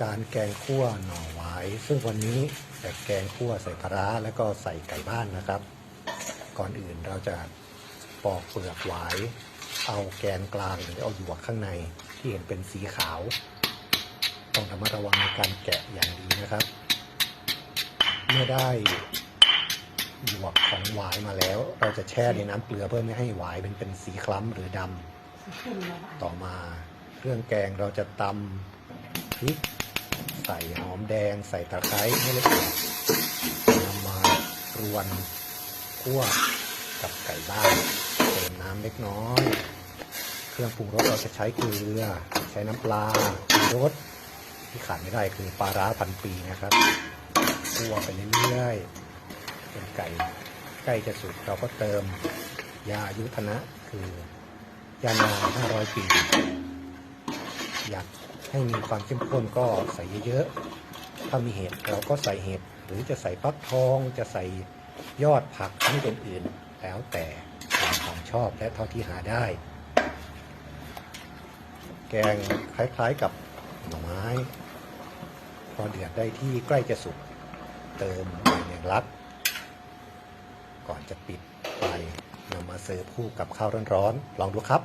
การแกงคั่วหน่อหวาย ซึ่งวันนี้แบบแกงคั่วใส่ปลาร้าแล้วก็ใส่ไก่บ้านนะครับ ก่อนอื่นเราจะปอกเปลือกหวาย เอาแกนกลางหรือเอาหยวกข้างในที่เห็นเป็นสีขาว ต้องระมัดระวังในการแกะอย่างดีนะครับ เมื่อได้หยวกของหวายมาแล้ว เราจะแช่ในน้ำเกลือเพื่อไม่ให้หวายเป็นเป็นสีคล้ำหรือดำต่อมาเครื่องแกงเราจะตำพริก ใส่หอมแดง ใส่ตะไคร้ให้ละเอียดนำมารวนคั่วกับไก่บ้านเติมน้ำเล็กน้อย เครื่องปรุงรสเราจะใช้เกลือ ใช้น้ำปลาปรสที่ขาดไม่ได้คือปลาร้าพันปีนะครับคั่วไปเรื่อยๆจนไก่ใกล้จะสุกเราก็เติมยาอายุทนะคือยานา500 ปี อยากให้มีความเข้มข้นก็ใส่เยอะๆ ถ้ามีเห็ดเราก็ใส่เห็ดหรือจะใส่ฟักทองจะใส่ยอดผักชนิดอื่นแล้วแต่ความชอบและเท่าที่หาได้ แกงคล้ายๆกับหน่อไม้ พอเดือดได้ที่ใกล้จะสุกเติมใบแมงลัก ก่อนจะปิดไฟนำมาเสิร์ฟคู่กับข้าวร้อนๆลองดูครับ